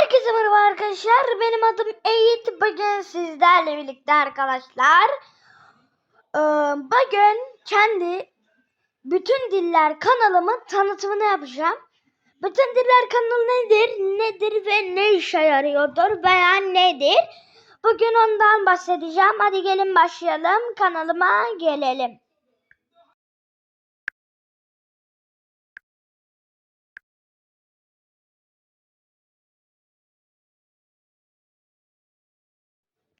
Herkese merhaba arkadaşlar. Benim adım Eğit. Bugün sizlerle birlikte arkadaşlar. Bugün kendi bütün diller kanalımın tanıtımını yapacağım. Bütün diller kanalı nedir, nedir ve ne işe yarıyordur veya nedir? Bugün ondan bahsedeceğim. Hadi gelin başlayalım. Kanalıma gelelim.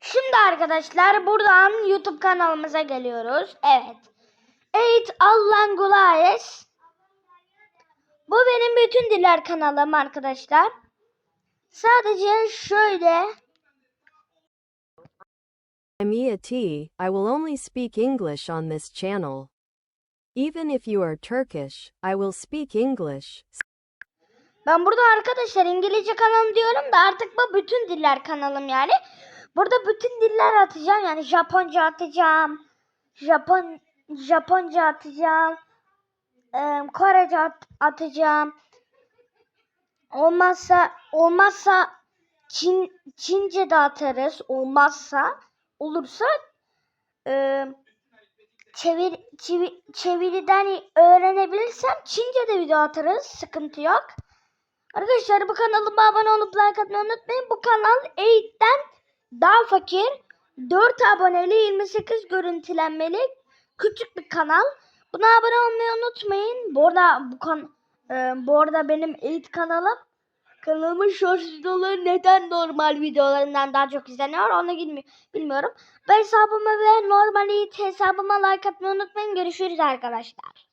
Şimdi arkadaşlar buradan YouTube kanalımıza geliyoruz. Evet. Eight Allangulaes. Bu benim bütün diller kanalım arkadaşlar. Sadece şöyle Mia T. I will only speak English on this channel. Even if you are Turkish, I will speak English. ben burada arkadaşlar İngilizce kanalım diyorum da artık bu bütün diller kanalım yani. Burada bütün diller atacağım yani Japonca atacağım. Japon Japonca atacağım. eee, Korece at- atacağım. Olmazsa olmazsa Çin Çince de atarız. Olmazsa olursa eee çevir, çevir, çeviriden öğrenebilirsem Çince de video atarız. Sıkıntı yok. Arkadaşlar bu kanalıma abone olup like atmayı unutmayın. Bu kanal 8'ten daha fakir. 4 aboneli 28 görüntülenmeli küçük bir kanal. Buna abone olmayı unutmayın. Bu arada bu kan e, bu arada benim 8 kanalım kanalımın short videoları neden normal videolarından daha çok izleniyor onu bilmi- bilmiyorum. Ben hesabıma ve normal 8 hesabıma like atmayı unutmayın. Görüşürüz arkadaşlar.